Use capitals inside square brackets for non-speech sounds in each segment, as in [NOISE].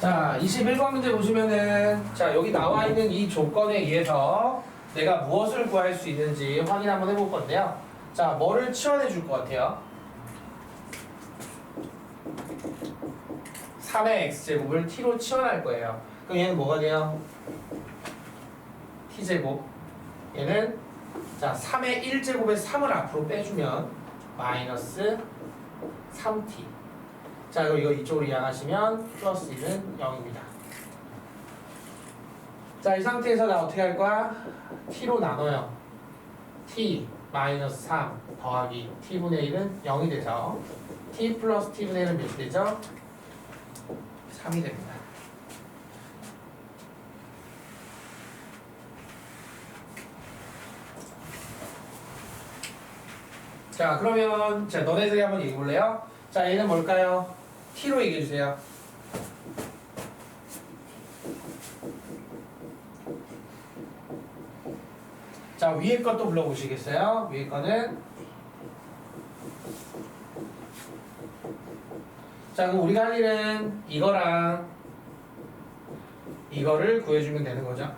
자, 21번 문제 보시면은 자, 여기 나와 있는 이 조건에 의해서 내가 무엇을 구할 수 있는지 확인 한번 해볼 건데요. 자, 뭐를 치환해 줄 것 같아요? 3의 x제곱을 t로 치환할 거예요. 그럼 얘는 뭐가 돼요? t제곱. 얘는 자, 3의 1제곱에 3을 앞으로 빼주면 마이너스 3t. 자, 그럼 이거 이쪽으로 이항하시면 플러스 1은 0입니다. 자, 이 상태에서 나 어떻게 할 거야? t로 나눠요. t 마이너스 3 더하기 t분의 1은 0이 되죠. t 플러스 t분의 1은 몇 되죠? 3이 됩니다. 자, 그러면 자, 너네들이 한번 얘기해 볼래요? 자, 얘는 뭘까요? T로 얘기해 주세요. 자, 위에 것도 불러보시겠어요? 위에 거는 자, 그럼 우리가 할 일은 이거랑 이거를 구해주면 되는 거죠.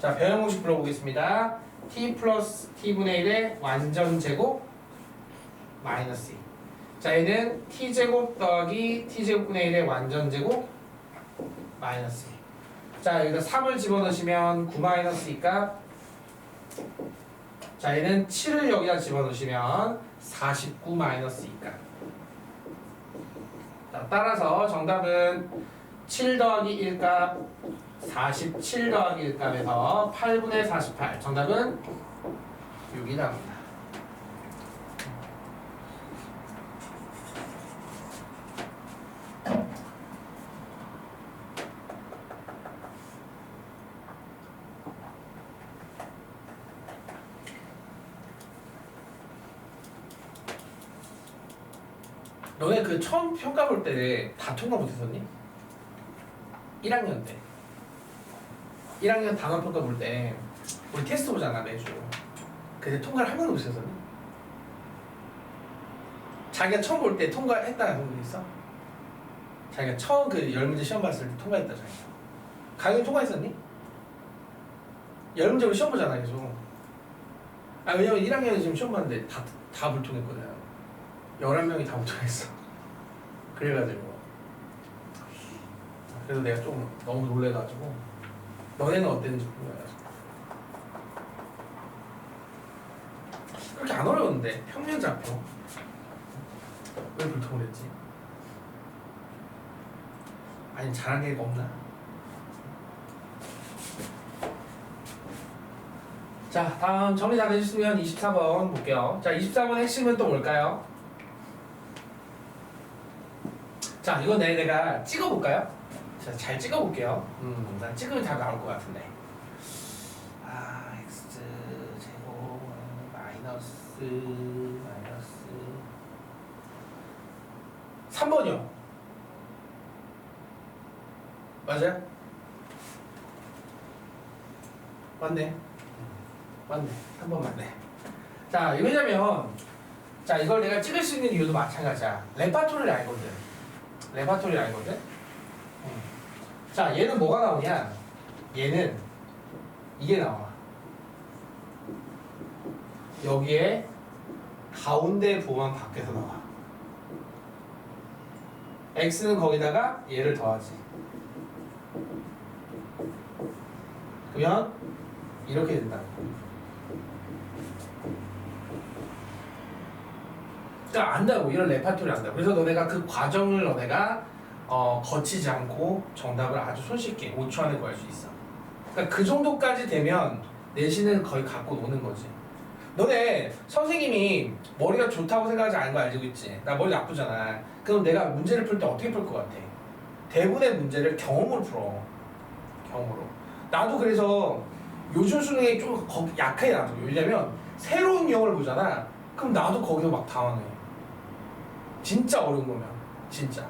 자, 변형 공식 불러보겠습니다. t 플러스 t분의 1의 완전 제곱 마이너스 2. 자, 얘는 t제곱 더하기 t제곱분의 1의 완전 제곱 마이너스 2. 자, 여기다 3을 집어넣으시면 9 마이너스 2값. 자, 얘는 7을 여기다 집어넣으시면 49 마이너스 2값. 자, 따라서 정답은 7 더하기 1값 47 더하기 1값에서 8분의 48 정답은 6이 나옵니다. 너네 그 처음 평가 볼 때 다 통과 못했었니? 1학년 때 1학년 단원 평가 볼 때 우리 테스트 보잖아 매주 근데 통과를 한 번도 못했었니? 자기가 처음 볼 때 통과했다는 분들 있어? 자기가 처음 그 열 문제 시험 봤을 때 통과했다 자기가 가영이 통과했었니? 열 문제 우리 시험 보잖아 계속 아 왜냐면 1학년에 지금 시험 봤는데 다, 다 불통했거든 11명이 다 불통했어 그래가지고 그래서 내가 좀 너무 놀래가지고 너네는 어땠는지 궁금해가지고 그렇게 안 어려웠는데 평면 좌표 왜 불통을 했지? 아니 잘한 개가 없나? 자 다음 정리 다 되셨으면 24번 볼게요 자 24번 핵심은 또 뭘까요? 자 내, 내가 찍어볼까요? 자, 잘 찍어볼게요. 음, 난 찍으면 잘 나올 것 같은데. 아, x 제곱 마이너스 마이너스 3번이요. 맞아요? 맞네. 맞네. 3번 맞네. 자, 왜냐면 자, 이걸 내가 찍을 수 있는 이유도 마찬가지야. 레파토리를 알거든. 알거든. 음. 자, 얘는 뭐가 나오냐? 얘는 이게 나와. 여기에 가운데 부호만 밖에서 나와. x는 거기다가 얘를 더하지. 그러면 이렇게 된다고. 그러니까 안다고 이런 레파토리 안다고. 그래서 너네가 그 과정을 너네가 어, 거치지 않고 정답을 아주 손쉽게 5초 안에 구할 수 있어. 그러니까 그 정도까지 되면 내신은 거의 갖고 노는 거지. 너네 선생님이 머리가 좋다고 생각하지 않은 거 알고 있지? 나 머리 나쁘잖아. 그럼 내가 문제를 풀 때 어떻게 풀 것 같아? 대부분의 문제를 경험으로 풀어. 경험으로. 나도 그래서 요즘 수능에 좀 거- 약해 나도. 왜냐면 새로운 유형을 보잖아. 그럼 나도 거기서 막 당황해. 진짜 어려운 거면 진짜.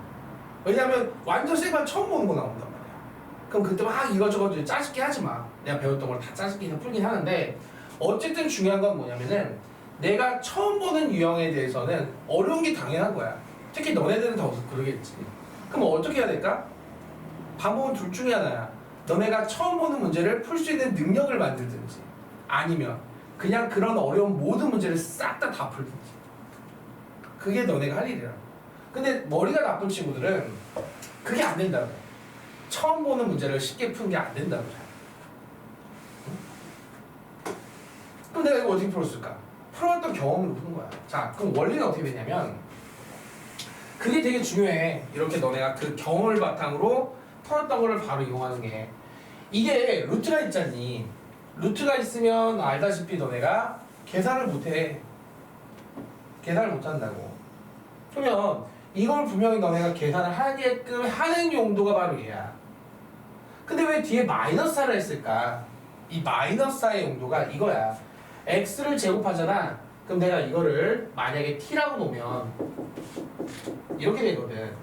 왜냐하면 완전 생판 처음 보는 거 나온단 말이야. 그럼 그때 막 이것저것 짜증게 하지 마. 내가 배웠던 걸 다 짜증게 그냥 풀긴 하는데 어쨌든 중요한 건 뭐냐면은 내가 처음 보는 유형에 대해서는 어려운 게 당연한 거야. 특히 너네들은 더 그러겠지. 그럼 어떻게 해야 될까? 방법은 둘 중에 하나야. 너네가 처음 보는 문제를 풀 수 있는 능력을 만들든지 아니면 그냥 그런 어려운 모든 문제를 싹 다 다 풀든지 그게 너네가 할 일이야. 근데 머리가 나쁜 친구들은 그게 안 된다고. 처음 보는 문제를 쉽게 푸는 게 안 된다고. 잘. 응? 그럼 내가 이거 어떻게 풀었을까? 풀어왔던 경험으로 푸는 거야. 자, 그럼 원리는 어떻게 되냐면 그게 되게 중요해. 이렇게 너네가 그 경험을 바탕으로 풀었던 거를 바로 이용하는 게 이게 루트가 있잖니. 루트가 있으면 알다시피 너네가 계산을 못해. 계산을 못 한다고. 그러면 이걸 분명히 너네가 계산을 하게끔 하는 용도가 바로 얘야. 근데 왜 뒤에 마이너스를 했을까? 이 마이너스의 용도가 이거야. x를 제곱하잖아. 그럼 내가 이거를 만약에 t라고 놓으면 이렇게 되거든.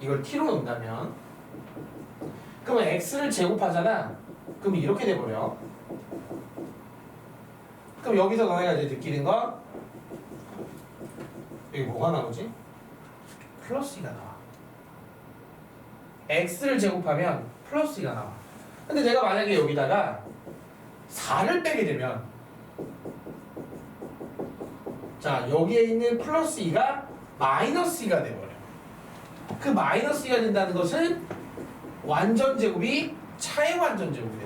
이걸 t로 놓는다면 그러면 x를 제곱하잖아. 그럼 이렇게 돼버려. 그럼 여기서 너네가 이제 느끼는 건 여기 뭐가 나오지? 플러스 2가 나와. x를 제곱하면 플러스 2가 나와. 근데 내가 만약에 여기다가 4를 빼게 되면 자 여기에 있는 플러스 2가 마이너스 2가 돼버려. 그 마이너스 2가 된다는 것은 완전 제곱이 차의 완전 제곱이 거지.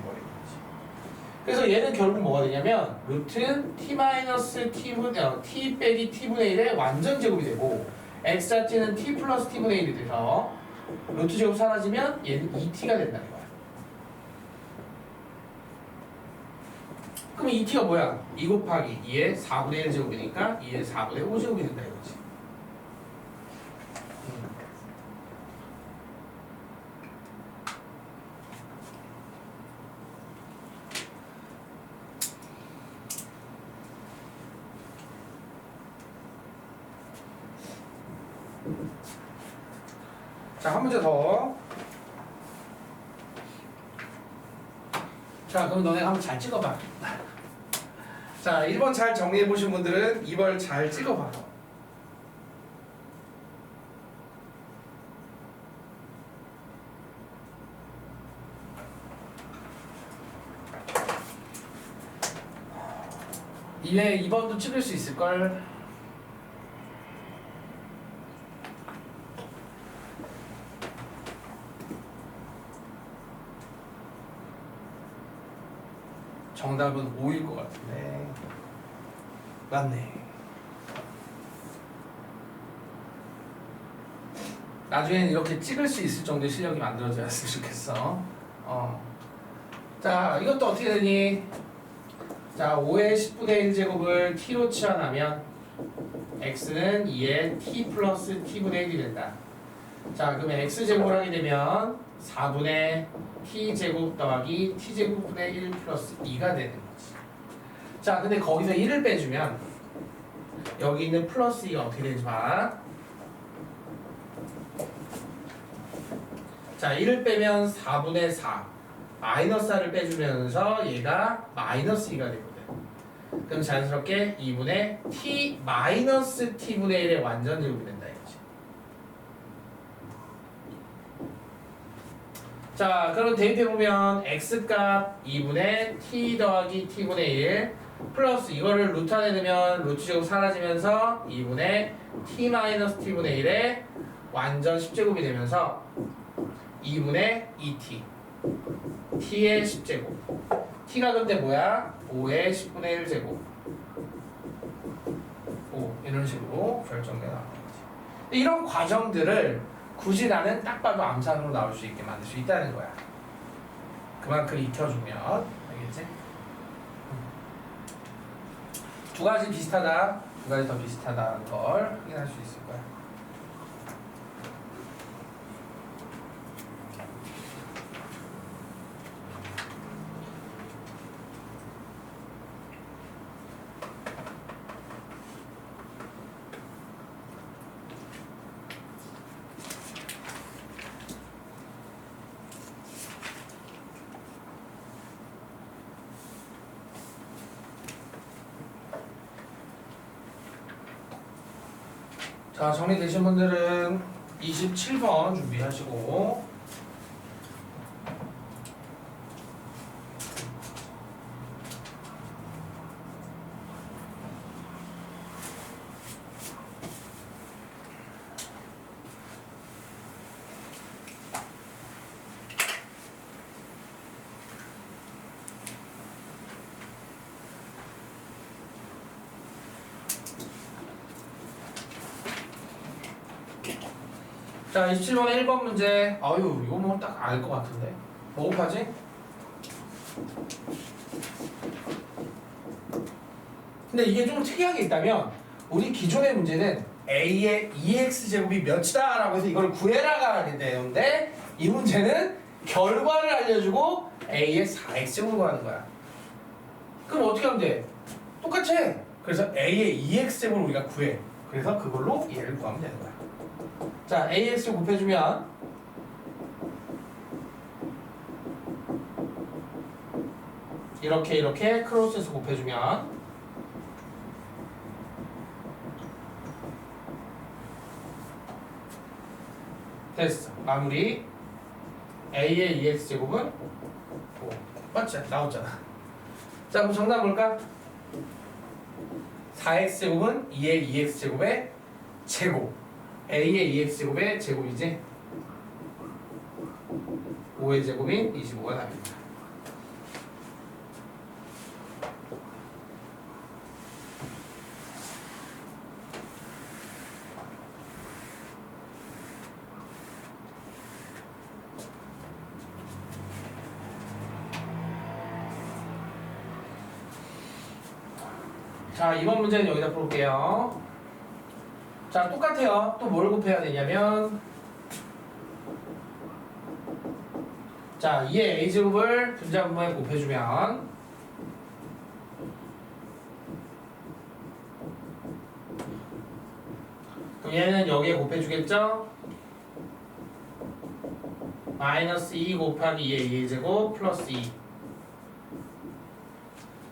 그래서 얘는 결국 뭐가 되냐면 루트 t 마이너스 t분 어, t 빼기 t분의 1의 완전 제곱이 되고 x 자체는 t 플러스 t분의 1이 돼서 루트 제곱 사라지면 얘는 2t가 된다는 거야. 그럼 2t가 뭐야? 2 곱하기 2의 4분의 1 제곱이니까 2의 4분의 5 제곱이 된다 이거지. 음. 자, 한 문제 더. 자, 그럼 너네 한번 잘 찍어봐. 자, 1번 잘 정리해 보신 분들은 2번 잘 찍어봐. 이에 2번도 찍을 수 있을걸? 정답은 5일 것 같은데. 맞네. 나중엔 이렇게 찍을 수 있을 정도의 실력이 만들어졌으면 좋겠어. 어. 자, 이것도 어떻게 되니? 자, 5의 10분의 1제곱을 t로 치환하면 x는 2의 t 플러스 t분의 1이 된다. 자, 그러면 x제곱을 하게 되면 4분의 t제곱 더하기 t제곱분의 1 플러스 2가 되는 거지. 자, 근데 거기서 1을 빼주면 여기 있는 플러스 2가 어떻게 되는지 봐. 자, 1을 빼면 4분의 4. 마이너스 4를 빼주면서 얘가 마이너스 2가 되거든. 그럼 자연스럽게 2분의 t 마이너스 t분의 1의 완전 제곱이 된다 이거지. 자, 그럼 대입해보면 x값 2분의 t 더하기 t분의 1 플러스 이거를 루트 안에 넣으면 루트 제곱 사라지면서 2분의 t 마이너스 t분의 1의 완전 10제곱이 되면서 2분의 2t t의 10제곱. T가 근데 뭐야? 5의 10분의 1제곱. 5 이런 식으로 근데 이런 과정들을 굳이 나는 딱 봐도 암산으로 나올 수 있게 만들 수 있다는 거야. 그만큼 익혀주면 알겠지? 두 가지 비슷하다. 두 가지 더 비슷하다는 걸 확인할 수 있을 거야 자 정리되신 분들은 27번 준비하시고 자 27번의 1번 문제 아유 이거 뭐 딱 알 것 같은데 뭐 곱하지? 근데 이게 좀 특이한 게 있다면 우리 기존의 문제는 a의 2x제곱이 몇이다 라고 해서 이걸 구해라가 되는데 이 문제는 결과를 알려주고 a의 4x제곱을 구하는 거야 그럼 어떻게 하면 돼? 똑같이 해. 그래서 a의 2x제곱을 우리가 구해 그래서 그걸로 얘를 구하면 되는 거야 자, AX 곱해주면 이렇게 이렇게 크로스해서 곱해주면 됐어. 마무리. A의 2x 제곱은 5. 맞지? 나왔잖아. 자, 그럼 정답 볼까? 4x 제곱은 2의 2x 제곱의 제곱. A의 2x제곱의 제곱이지 5의 제곱인 25가 답입니다. 자 이번 문제는 여기다 풀게요 자 똑같아요. 또 뭘 곱해야 되냐면 자 2의 a제곱을 분자분모에 곱해주면 그럼 얘는 여기에 곱해주겠죠? 마이너스 2 곱하기 2의 2제곱 플러스 2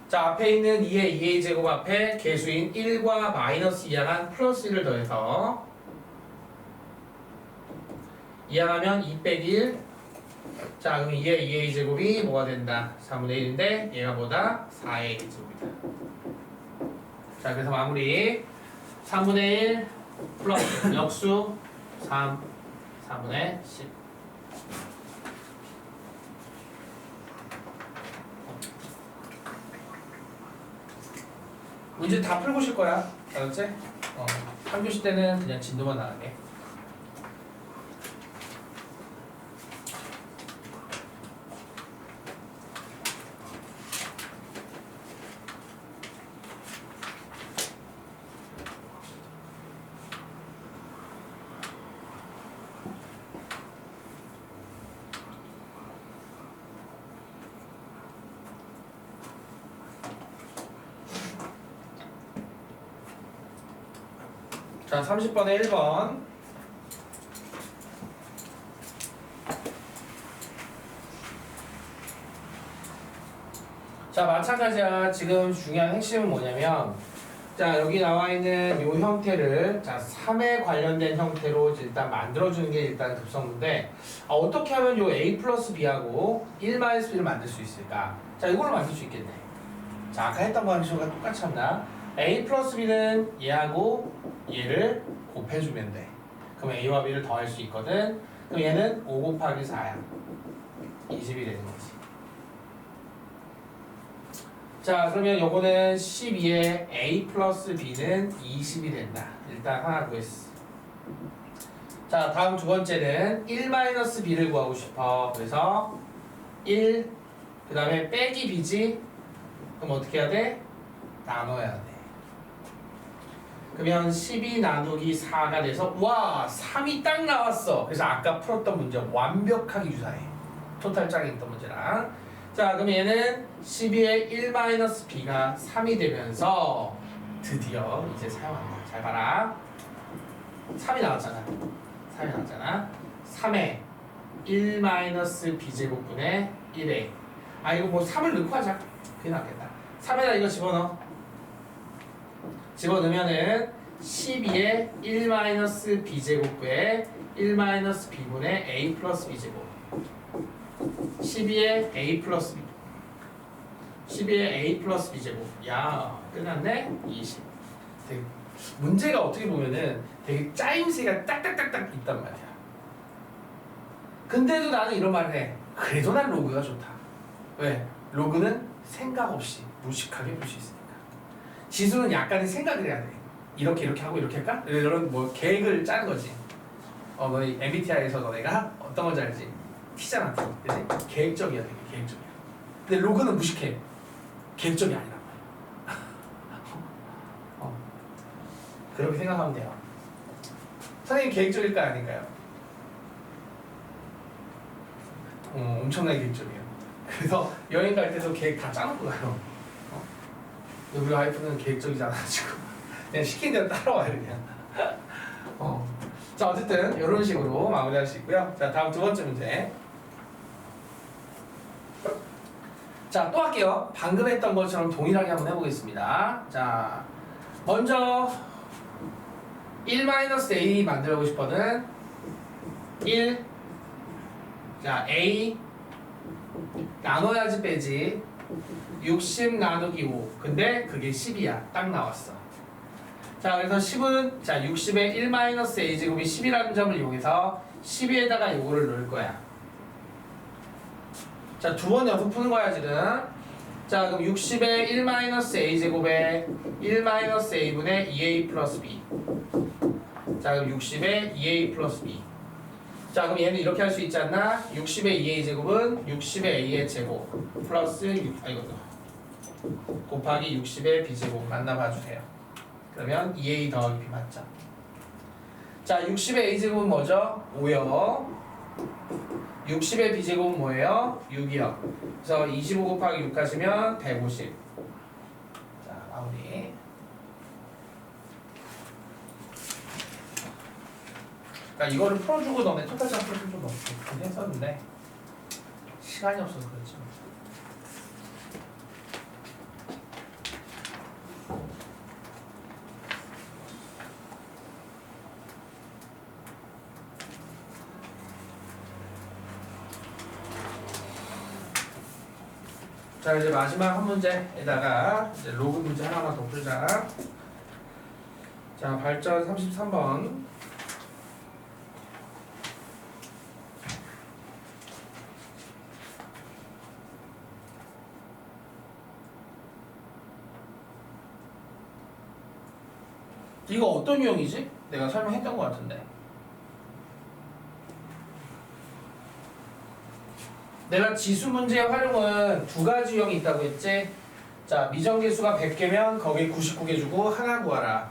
자, 앞에 있는 2의 2a 제곱 앞에 개수인 1과 마이너스 2항한 플러스 1을 더해서 2항하면 2 빼기 1. 자, 그럼 2의 2a 제곱이 뭐가 된다? 3분의 1인데 얘가 뭐다? 4a 제곱이다. 자, 그래서 마무리 3분의 1 플러스 [LAUGHS] 역수 3 3분의 10 문제 다 풀고 실 거야. 알았지? 어. 3교시 때는 그냥 진도만 나가게. 자, 30번에 1번. 자, 마찬가지야. 지금 중요한 핵심은 뭐냐면, 자, 여기 나와 있는 이 형태를, 자, 3에 관련된 형태로 일단 만들어주는 게 일단 급선무인데, 아, 어떻게 하면 요 a 플러스 b하고 1 마이너스 b를 만들 수 있을까? 자, 이걸로 만들 수 있겠네. 자, 아까 했던 거랑 식과 똑같이 한다. A 플러스 b는 얘하고 얘를 곱해주면 돼. 그럼 a와 b를 더할 수 있거든. 그럼 얘는 5 곱하기 4야. 20이 되는 거지. 자, 그러면 요거는 12에 a 플러스 b는 20이 된다. 일단 하나 구했어. 자, 다음 두 번째는 1 마이너스 b를 구하고 싶어. 그래서 1, 그 다음에 빼기 b지. 그럼 어떻게 해야 돼? 나눠야 돼. 그러면 12 나누기 4가 돼서 와 3이 딱 나왔어. 그래서 아까 풀었던 문제 완벽하게 유사해. 토탈 짝에 있던 문제랑. 자 그럼 얘는 12의 1-b가 3이 되면서 드디어 이제 사용한다. 잘 봐라. 3이 나왔잖아. 3이 나왔잖아. 3에 1-b제곱분의 1에 아 이거 뭐 3을 넣고 하자. 그게 낫겠다. 3에다 이거 집어넣어. 집어넣으면은 12의 1 마이너스 b제곱에 1 마이너스 b분의 a 플러스 b제곱. 12의 a 플러스 b 12의 a 플러스 b제곱. 야 끝났네? 20 되게 문제가 어떻게 보면은 되게 짜임새가 딱딱딱딱 있단 말이야. 근데도 나는 이런 말을 해. 그래도 난 로그가 좋다. 왜? 로그는 생각 없이 무식하게 볼 수 있으니까 지수는 약간의 생각을 해야 돼 이렇게 이렇게 하고 이렇게 할까? 이런 뭐 계획을 짜는 거지 어 너희 MBTI에서 너네가 어떤 건지 알지? T잖아 T 그지? 계획적이야 되게 계획적이야 근데 로그는 무식해 계획적이 아니란 말이야 [LAUGHS] 어. 그렇게 생각하면 돼요 선생님 계획적일까 아닌가요? 어, 엄청나게 계획적이에요 그래서 여행 갈 때도 계획 다 짜놓고 가요 우리 와이프는 계획적이지 않아가지고 [LAUGHS] 그냥 시킨 대로 따라와요 그냥. [LAUGHS] 어. 자 어쨌든 이런 식으로 마무리할 수 있고요. 자 다음 두 번째 문제. 자 또 할게요. 방금 했던 것처럼 동일하게 한번 해보겠습니다. 자 먼저 1-a 만들고 싶거든 1 자, A. 나눠야지 빼지 60 나누기 5 근데 그게 10이야. 딱 나왔어. 자 그래서 10은 자 60의 1-a 제곱이 10이라는 점을 이용해서 12에다가 요거를 넣을 거야. 자두 번 연속 푸는 거야 지금. 자 그럼 60의 1-a 제곱에 1-a분의 2a 플러스 b. 자 그럼 60의 2a 플러스 b 자 그럼 얘는 이렇게 할 수 있지 않나? 60의 2a 제곱은 60의 a의 제곱 플러스 6, 아 이거 곱하기 60의 b 제곱 만나봐 주세요. 그러면 2a 더하기 b 맞죠? 자 60의 a 제곱은 뭐죠? 5요. 60의 b 제곱은 뭐예요? 6이요. 그래서 25 곱하기 6 하시면 150. 자 마무리. 그러니까 이거를 풀어주고 너네 토탈 ಚಾ프를 좀 넣긴 했었는데 시간이 없어서 그렇지 뭐. 자 이제 마지막 한 문제에다가 이제 로그 문제 하나만 더 풀자. 자 발전 33번. 이거 어떤 유형이지? 내가 설명했던 것 같은데. 내가 지수 문제의 활용은 두 가지 유형이 있다고 했지? 자, 미정계수가 100개면 거기에 99개 주고 하나 구하라.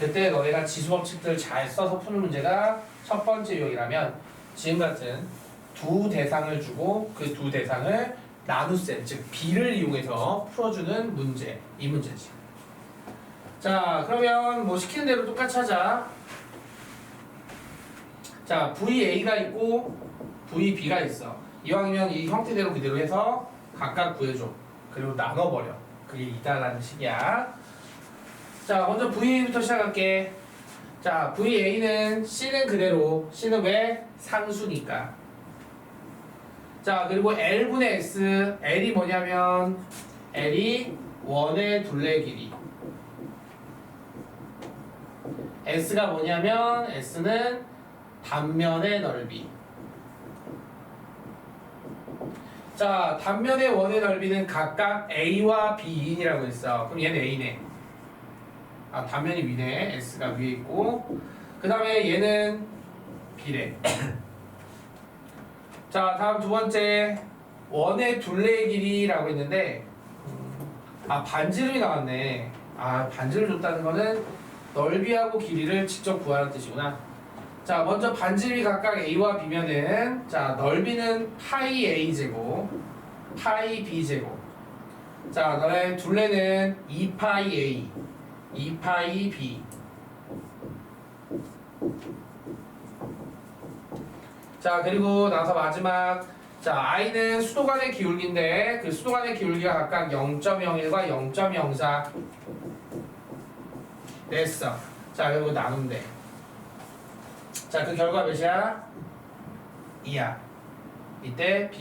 그때 너네가 지수 법칙들 잘 써서 푸는 문제가 첫 번째 유형이라면 지금 같은 두 대상을 주고 그 두 대상을 나눗셈, 즉 비를 이용해서 풀어주는 문제, 이 문제지. 자 그러면 뭐 시키는 대로 똑같이 하자. 자 VA가 있고 VB가 있어. 이왕이면 이 형태대로 그대로 해서 각각 구해줘. 그리고 나눠버려. 그게 2다라는 식이야. 자 먼저 VA부터 시작할게. 자 VA는 C는 그대로. C는 왜? 상수니까. 자 그리고 L분의 S L이 뭐냐면 L이 원의 둘레 길이 S가 뭐냐면 S는 단면의 넓이. 자, 단면의 원의 넓이는 각각 A와 B인이라고 했어. 그럼 얘는 A네. 아, 단면이 위네. S가 위에 있고. 그 다음에 얘는 B래. [COUGHS] 자, 다음 두 번째. 원의 둘레의 길이라고 했는데, 음, 아, 반지름이 나왔네. 아, 반지를 줬다는 거는 넓이하고 길이를 직접 구하는 뜻이구나. 자, 먼저 반지름이 각각 a와 b면은 자, 넓이는 파이 a 제곱, 파이 b 제곱. 자, 너의 둘레는 2파이 a, 2파이 b. 자, 그리고 나서 마지막 자, i는 수도관의 기울기인데 그 수도관의 기울기가 각각 0.01과 0.04 됐어. 자, 그리고 나누면 돼. 자, 그 결과 몇이야? 2야. 이때 B